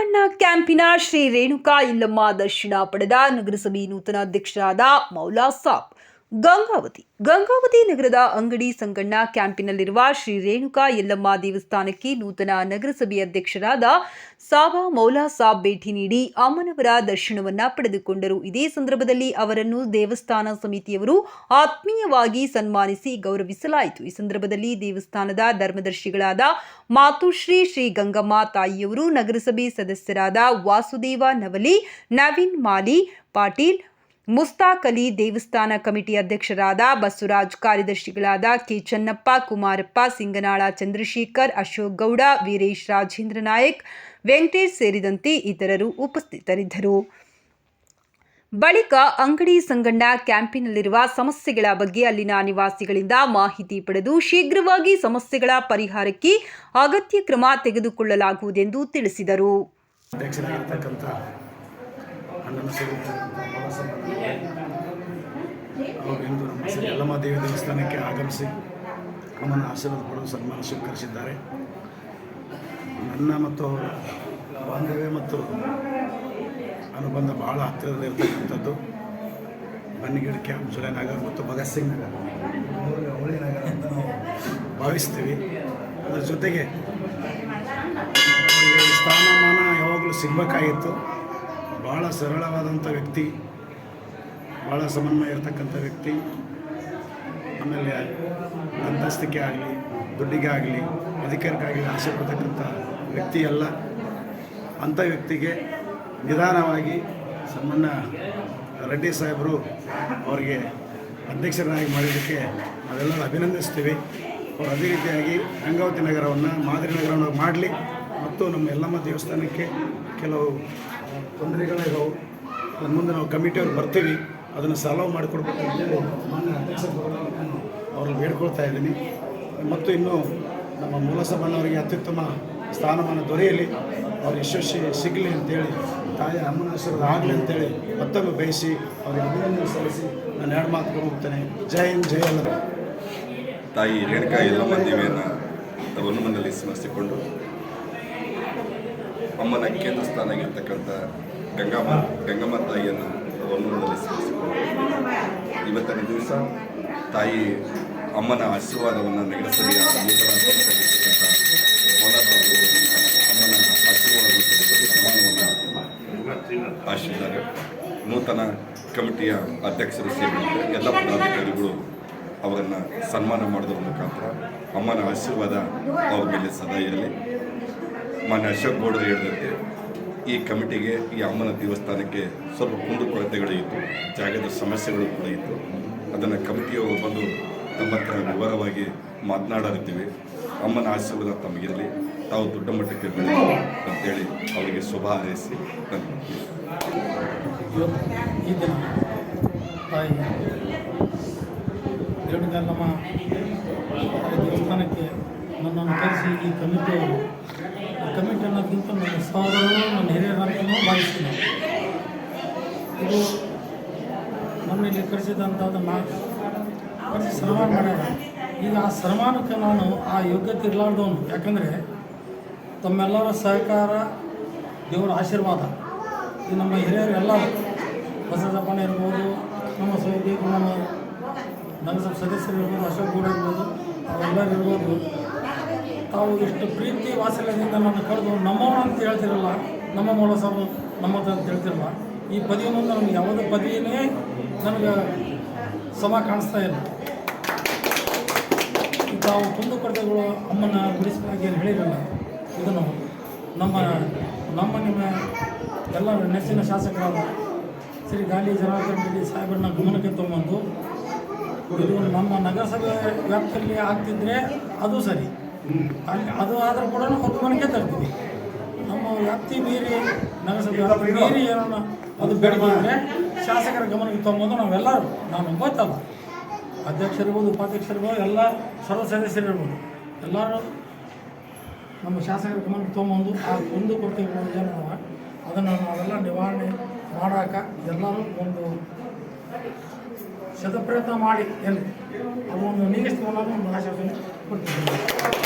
ಜಂಗಣ್ಣ ಕ್ಯಾಂಪಿನ ಶ್ರೀ ರೇಣುಕಾ ಇಲ್ಲಮ್ಮ ದರ್ಶನ ಪಡೆದ ನಗರಸಭೆ ನೂತನ ಅಧ್ಯಕ್ಷರಾದ ಮೌಲಾಸಾಬ್ ಗಂಗಾವತಿ. ಗಂಗಾವತಿ ನಗರದ ಅಂಗಡಿ ಸಂಗಣ್ಣ ಕ್ಯಾಂಪಿನಲ್ಲಿರುವ ಶ್ರೀ ರೇಣುಕಾ ಯಲ್ಲಮ್ಮ ದೇವಸ್ಥಾನಕ್ಕೆ ನೂತನ ನಗರಸಭೆ ಅಧ್ಯಕ್ಷರಾದ ಸಾಬಾ ಮೌಲಾ ಸಾಬ್ ಭೇಟಿ ನೀಡಿ ಅಮ್ಮನವರ ದರ್ಶನವನ್ನ ಪಡೆದುಕೊಂಡರು. ಇದೇ ಸಂದರ್ಭದಲ್ಲಿ ಅವರನ್ನು ದೇವಸ್ಥಾನ ಸಮಿತಿಯವರು ಆತ್ಮೀಯವಾಗಿ ಸನ್ಮಾನಿಸಿ ಗೌರವಿಸಲಾಯಿತು. ಈ ಸಂದರ್ಭದಲ್ಲಿ ದೇವಸ್ಥಾನದ ಧರ್ಮದರ್ಶಿಗಳಾದ ಮಾತುಶ್ರೀ ಶ್ರೀ ಗಂಗಮ್ಮ ತಾಯಿಯವರು ನಗರಸಭೆ ಸದಸ್ಯರಾದ ವಾಸುದೇವ ನವಲಿ, ನವೀನ್ ಮಾಲಿ, ಪಾಟೀಲ್ ಮುಸ್ತಾಕ್ ಅಲಿ ದೇವಸ್ಥಾನ ಕಮಿಟಿ ಅಧ್ಯಕ್ಷರಾದ ಬಸವರಾಜ್ ಕಾರ್ಯದರ್ಶಿಗಳಾದ ಕೆ ಚನ್ನಪ್ಪ, ಕುಮಾರಪ್ಪ, ಸಿಂಗನಾಳ, ಚಂದ್ರಶೇಖರ್, ಅಶೋಕ್ ಗೌಡ, ವೀರೇಶ್ ರಾಜೇಂದ್ರ ನಾಯಕ್, ವೆಂಕಟೇಶ್ ಸೇರಿದಂತೆ ಇತರರು ಉಪಸ್ಥಿತರಿದ್ದರು. ಬಳಿಕ ಅಂಗಡಿ ಸಂಗಣ್ಣ ಕ್ಯಾಂಪಿನಲ್ಲಿರುವ ಸಮಸ್ಯೆಗಳ ಬಗ್ಗೆ ಅಲ್ಲಿನ ನಿವಾಸಿಗಳಿಂದ ಮಾಹಿತಿ ಪಡೆದು ಶೀಘ್ರವಾಗಿ ಸಮಸ್ಯೆಗಳ ಪರಿಹಾರಕ್ಕೆ ಅಗತ್ಯ ಕ್ರಮ ತೆಗೆದುಕೊಳ್ಳಲಾಗುವುದೆಂದು ತಿಳಿಸಿದರು. ಅಣ್ಣನ ನಮ್ಮ ಶ್ರೀ ಯಲ್ಲಮ್ಮ ದೇವಿ ದೇವಸ್ಥಾನಕ್ಕೆ ಆಗಮಿಸಿ ಅಮ್ಮನ ಆಶೀರ್ವಾದ ಪಡೆದು ಸನ್ಮಾನ ಸ್ವೀಕರಿಸಿದ್ದಾರೆ. ನನ್ನ ಮತ್ತು ಅವರ ಬಾಂಧವ್ಯ ಮತ್ತು ಅನುಬಂಧ ಬಹಳ ಹತ್ತಿರದಲ್ಲಿರ್ತಕ್ಕಂಥದ್ದು ಬನ್ನಿಗಿಡ ಕ್ಯಾಂಪ್ ಜುಲೈ ನಗರ ಮತ್ತು ಭಗತ್ ಸಿಂಗ್ ನಗರ್ ಅವಳಿ ನಗರ ಅಂತ ನಾವು ಭಾವಿಸ್ತೀವಿ. ಅದರ ಜೊತೆಗೆ ಸ್ಥಾನಮಾನ ಯಾವಾಗಲೂ ಸಿಗಬೇಕಾಗಿತ್ತು. ಭಾಳ ಸರಳವಾದಂಥ ವ್ಯಕ್ತಿ ಭಾಳ ಸಮನ್ವಯ ಇರತಕ್ಕಂಥ ವ್ಯಕ್ತಿ. ಆಮೇಲೆ ಅಂತಸ್ತಿಕೆ ಆಗಲಿ, ದುಡ್ಡಿಗೆ ಆಗಲಿ ಅಧಿಕಾರಕ್ಕಾಗಲಿ ಆಸೆ ಪಡ್ತಕ್ಕಂಥ ವ್ಯಕ್ತಿ ಅಲ್ಲ. ಅಂಥ ವ್ಯಕ್ತಿಗೆ ನಿಧಾನವಾಗಿ ಸಮನ್ನ ರೆಡ್ಡಿ ಸಾಹೇಬರು ಅವರಿಗೆ ಅಧ್ಯಕ್ಷರನ್ನಾಗಿ ಮಾಡಿದ್ದಕ್ಕೆ ನಾವೆಲ್ಲರೂ ಅಭಿನಂದಿಸ್ತೀವಿ. ಅವರು ಅದೇ ರೀತಿಯಾಗಿ ಗಂಗಾವತಿ ನಗರವನ್ನು ಮಾದರಿ ನಗರವನ್ನು ಮಾಡಲಿ. ಮತ್ತು ನಮ್ಮ ಯಲ್ಲಮ್ಮ ದೇವಸ್ಥಾನಕ್ಕೆ ಕೆಲವು ತೊಂದರೆಗಳಿದಾವೆ ನನ್ನ ಮುಂದೆ ನಾವು ಕಮಿಟಿಯವ್ರು ಬರ್ತೀವಿ, ಅದನ್ನು ಸಾಲ್ವ್ ಮಾಡಿಕೊಡ್ಬೇಕು ಅಂತೇಳಿ ಮಾನ್ಯ ಅಧ್ಯಕ್ಷ ನಾನು ಅವ್ರಲ್ಲಿ ಬೇಡ್ಕೊಳ್ತಾ ಇದ್ದೀನಿ. ಮತ್ತು ಇನ್ನು ನಮ್ಮ ಮೂಲಸಭಣ್ಣವರಿಗೆ ಅತ್ಯುತ್ತಮ ಸ್ಥಾನಮಾನ ದೊರೆಯಲಿ, ಅವ್ರ ಯಶಸ್ವಿ ಸಿಗಲಿ ಅಂತೇಳಿ ತಾಯಿ ಅಮ್ಮನ ಹೆಸರು ಆಗಲಿ ಅಂತೇಳಿ ಮತ್ತೊಮ್ಮೆ ಬಯಸಿ ಅವ್ರಿಗೆ ಅಭಿನಂದನೆ ಸಲ್ಲಿಸಿ ನಾನು ಎರಡು ಮಾತುಗಳು ಹೋಗ್ತೇನೆ ಜೈ ಹಿಂದ್, ಜೈ ಅಲ್ಲ ತಾಯಿ ರೇಣುಕಾ ಯಲ್ಲಮ್ಮ ದೇವಿಯನ್ನು ಮನೆಯಲ್ಲಿ ಸ್ಮರಿಸಿಕೊಂಡು ಅಮ್ಮನ ಕೇಂದ್ರ ಸ್ಥಾನ ಆಗಿರ್ತಕ್ಕಂಥ ಗಂಗಮ್ಮ ಗಂಗಮ್ಮ ತಾಯಿಯನ್ನು ವನಮನಲ್ಲಿ ಸೇರಿಸಿಕೊಂಡು ಇವತ್ತಿನ ದಿವಸ ತಾಯಿ ಅಮ್ಮನ ಆಶೀರ್ವಾದವನ್ನು ನಗರಸಭೆಯ ನೂತನ ಅಮ್ಮನ ಆಶೀರ್ವಾದ ಸನ್ಮಾನವನ್ನು ಆಶಿಸಿದ್ದಾರೆ ನೂತನ ಕಮಿಟಿಯ ಅಧ್ಯಕ್ಷರು ಸೇರಿದಂತೆ ಎಲ್ಲ ಪದಾಧಿಕಾರಿಗಳು ಅವರನ್ನು ಸನ್ಮಾನ ಮಾಡೋದ್ರ ಮುಖಾಂತರ ಅಮ್ಮನ ಆಶೀರ್ವಾದ ಅವ್ರ ಮೇಲೆ ಸದಾ ಇರಲಿ. ಮಾನ್ಯ ಅಶೋಕ್ ಗೌಡರು ಹೇಳಿದಂತೆ, ಈ ಕಮಿಟಿಗೆ, ಈ ಅಮ್ಮನ ದೇವಸ್ಥಾನಕ್ಕೆ ಸ್ವಲ್ಪ ಕುಂದುಕೊರತೆಗಳು ಇತ್ತು, ಜಾಗದ ಸಮಸ್ಯೆಗಳು ಕೂಡ ಇತ್ತು. ಅದನ್ನು ಕಮಿಟಿಯವರು ಬಂದು ತಮ್ಮ ಹತ್ರ ವಿವರವಾಗಿ ಮಾತನಾಡಲಿದ್ದೀವಿ. ಅಮ್ಮನ ಆಶೀರ್ವಾದ ತಮಗಿರಲಿ. ತಾವು ದೊಡ್ಡ ಮಟ್ಟಕ್ಕೆ ಬೆಳೆಯಲಿ ಅಂತೇಳಿ ಅವರಿಗೆ ಶುಭ ಹಾರೈಸಿ ನಮ್ಮ ದೇವಸ್ಥಾನಕ್ಕೆ ನನ್ನನ್ನು ಕರೆಸಿ ಈ ಕಮಿಟಿಯವರು ಕಮಿಟಿ ಅನ್ನೋದಕ್ಕಿಂತ ನನ್ನ ಸಹೋದರರು ನನ್ನ ಹಿರಿಯರನ್ನು ಭಾವಿಸ್ತೀನಿ. ಇದು ನಮ್ಮಲ್ಲಿ ಕರೆಸಿದಂಥದ್ದನ್ನು ಕರೆಸಿ ಸನ್ಮಾನ ಮಾಡ್ಯಾರ ಈಗ ಆ ಸನ್ಮಾನಕ್ಕೆ ನಾನು ಆ ಯೋಗ್ಯತೆ ಇರಲಾರ್ದವನು ಯಾಕಂದರೆ ತಮ್ಮೆಲ್ಲರ ಸಹಕಾರ, ದೇವರ ಆಶೀರ್ವಾದ. ಈ ನಮ್ಮ ಹಿರಿಯರು ಎಲ್ಲ ಇರ್ಬೋದು, ನಮ್ಮ ಸೌದಿ, ನಮ್ಮ ನಗರಸಭೆ ಸದಸ್ಯರು ಅಶೋಕ್ ಗೌಡ ಇರ್ಬೋದು ಅವರೆಲ್ಲರೂ ತಾವು ಇಷ್ಟು ಪ್ರೀತಿ ವಾತ್ಸಲ್ಯದಿಂದ ನನ್ನ ಕರೆದು ನಮ್ಮವನ ಅಂತ ಹೇಳ್ತಿರಲ್ಲ, ನಮ್ಮ ಮೂಲ ಸಾಬು ನಮ್ಮದು ಅಂತ ಹೇಳ್ತಿರಲ್ಲ, ಈ ಪದವಿ ಮುಂದೆ ನಮ್ಗೆ ಯಾವುದೇ ಪದವಿನೇ ನನಗೆ ಸಮ ಕಾಣಿಸ್ತಾ ಇಲ್ಲ. ತಾವು ಕುಂದು ಕುಂದುಕೊರತೆಗಳು ಅಮ್ಮನ ಬಿಡಿಸಬೇಕಾಗಿ ಏನು ಹೇಳಿರಲ್ಲ, ಇದನ್ನು ನಮ್ಮ ನಮ್ಮ ನಿಮ್ಮ ಎಲ್ಲ ನೆಚ್ಚಿನ ಶಾಸಕರಾದ ಶ್ರೀ ಗಾಲಿ ಜನಾರ್ದನ್ ರೆಡ್ಡಿ ಸಾಹೇಬರನ್ನ ಗಮನಕ್ಕೆ ತೊಗೊಂಬಂದು ಇದು ನಮ್ಮ ನಗರಸಭೆ ವ್ಯಾಪ್ತಿಯಲ್ಲಿ ಆಗ್ತಿದ್ರೆ ಅದು ಸರಿ. ಅದು ಆದರೂ ಕೂಡ ಗಮನಕ್ಕೆ ತರ್ತೀವಿ. ನಮ್ಮ ವ್ಯಾಪ್ತಿ ಮೀರಿ ನಗರಸಭೆ ಮೀರಿ ಏನೋ ಅದು ಬೇಡ ಇದ್ದರೆ ಶಾಸಕರ ಗಮನಕ್ಕೆ ತೊಗೊಂಬಂದು ನಾವೆಲ್ಲರೂ ನಾನು ಗೊತ್ತಲ್ಲ. ಅಧ್ಯಕ್ಷರಿರ್ಬೋದು ಉಪಾಧ್ಯಕ್ಷರಿರ್ಬೋದು ಎಲ್ಲ ಸರ್ವ ಸದಸ್ಯರಿರ್ಬೋದು ಎಲ್ಲರೂ ನಮ್ಮ ಶಾಸಕರ ಗಮನಕ್ಕೆ ತೊಗೊಂಬಂದು ಆ ಒಂದು ಕೊರತೆಗಳು ಏನವ ಅದನ್ನು ನಾವೆಲ್ಲ ನಿವಾರಣೆ ಮಾಡಾಕ ಎಲ್ಲರೂ ಒಂದು ಶತಪ್ರಯತ್ನ ಮಾಡಿ ಎಂದು ಅದೊಂದು ಅನ್ನೋದು ಒಂದು ಆಶ್ವಾಸನೆ ಕೊಡ್ತಿದ್ದೀವಿ